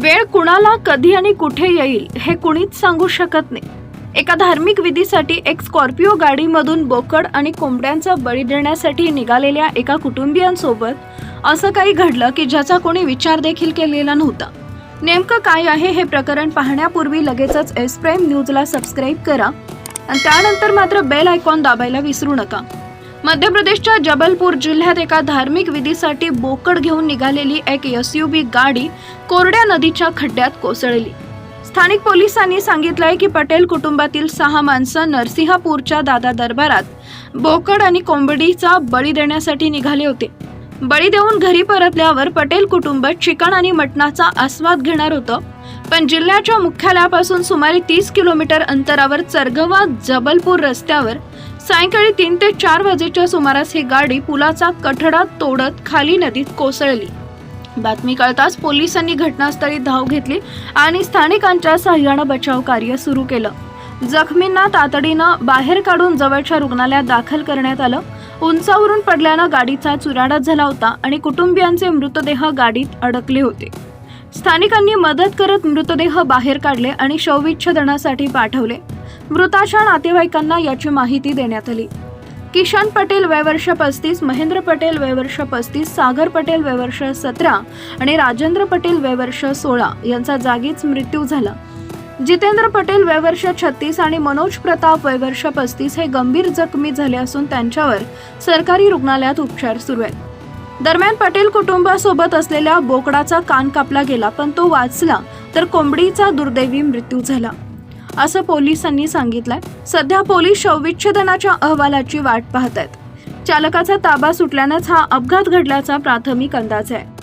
वेळ कुणाला कधी आणि कुठे येईल हे कुणीच सांगू शकत नाही. एका धार्मिक विधीसाठी एक स्कॉर्पिओ गाडीमधून बोकड आणि कोंबड्यांचा बळी देण्यासाठी निघालेल्या एका कुटुंबियांसोबत असं काही घडलं की ज्याचा कोणी विचार देखील केलेला नव्हता. नेमकं काय आहे हे प्रकरण पाहण्यापूर्वी लगेचच एस प्राईम न्यूजला सबस्क्राईब करा. आणि त्यानंतर मात्र बेल आयकॉन दाबायला विसरू नका. मध्य प्रदेशच्या जबलपूर जिल्ह्यात एका धार्मिक विधीसाठी बोकड घेऊन निघालेली एक एस गाडी कोरड्या नदीच्या खड्ड्यात कोसळली. स्थानिक पोलिसांनी सांगितलंय की पटेल कुटुंबातील सहा माणसं नरसिंहापूरच्या दादा दरबारात बोकड आणि कोंबडीचा बळी देण्यासाठी निघाले होते. बळी देऊन घरी परतल्यावर पटेल कुटुंब चिकन आणि मटणाचा आस्वाद घेणार होतं पण जिल्ह्याच्या मुख्यालयापासून सुमारे तीस किलोमीटर अंतरावर चरगवा जबलपूर रस्त्यावर सायंकाळी तीन ते चार वाजेच्या सुमारास ही गाडी पुलाचा कठडा तोडत खाली नदीत कोसळली. बातमी कळताच पोलिसांनी घटनास्थळी धाव घेतली आणि स्थानिकांच्या सहाय्यानं बचाव कार्य सुरू केलं. जखमींना तातडीनं बाहेर काढून जवळच्या रुग्णालयात दाखल करण्यात आलं. उंचावरून पडल्यानं गाडीचा चुराडा झाला होता आणि कुटुंबियांचे मृतदेह गाडीत अडकले होते. स्थानिकांनी मदत करत मृतदेह बाहेर काढले आणि शवविच्छेदनासाठी पाठवले. मृताच्या नातेवाईकांना याची माहिती देण्यात आली. किशन पटेल वयवर्ष पस्तीस महेंद्र पटेल वयवर्ष पस्तीस सागर पटेल वयवर्ष सतरा आणि राजेंद्र पटेल वयवर्ष सोळा यांचा जागीच मृत्यू झाला. जितेंद्र पटेल वयवर्ष छत्तीस आणि मनोज प्रताप वयवर्ष पस्तीस हे गंभीर जखमी झाले असून त्यांच्यावर सरकारी रुग्णालयात उपचार सुरू आहेत. दरम्यान पटेल कुटुंबासोबत असलेल्या बोकडाचा कान कापला गेला पण तो वाचला तर कोंबडीचा दुर्दैवी मृत्यू झाला. असं पोलिसांनी सांगितलंय. सध्या पोलीस शवविच्छेदनाच्या अहवालाची वाट पाहत आहेत. चालकाचा ताबा सुटल्यानंच हा अपघात घडल्याचा प्राथमिक अंदाज आहे.